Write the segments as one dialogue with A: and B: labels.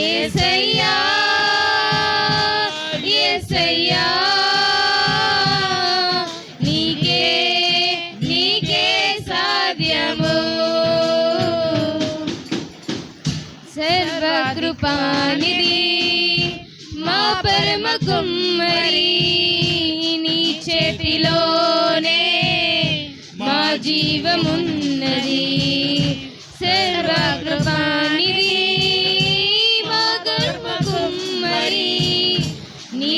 A: యేసయ్యా యేసయ్యా నీకే నీకే సాధ్యము. సర్వకృపానిధి మా పరమ కుమ్మరి నీ చేతిలోనే మా జీవముంది.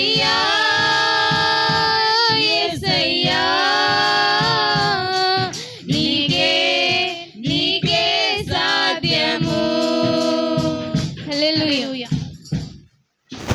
A: నీకే సాధ్యము యేసయ్యా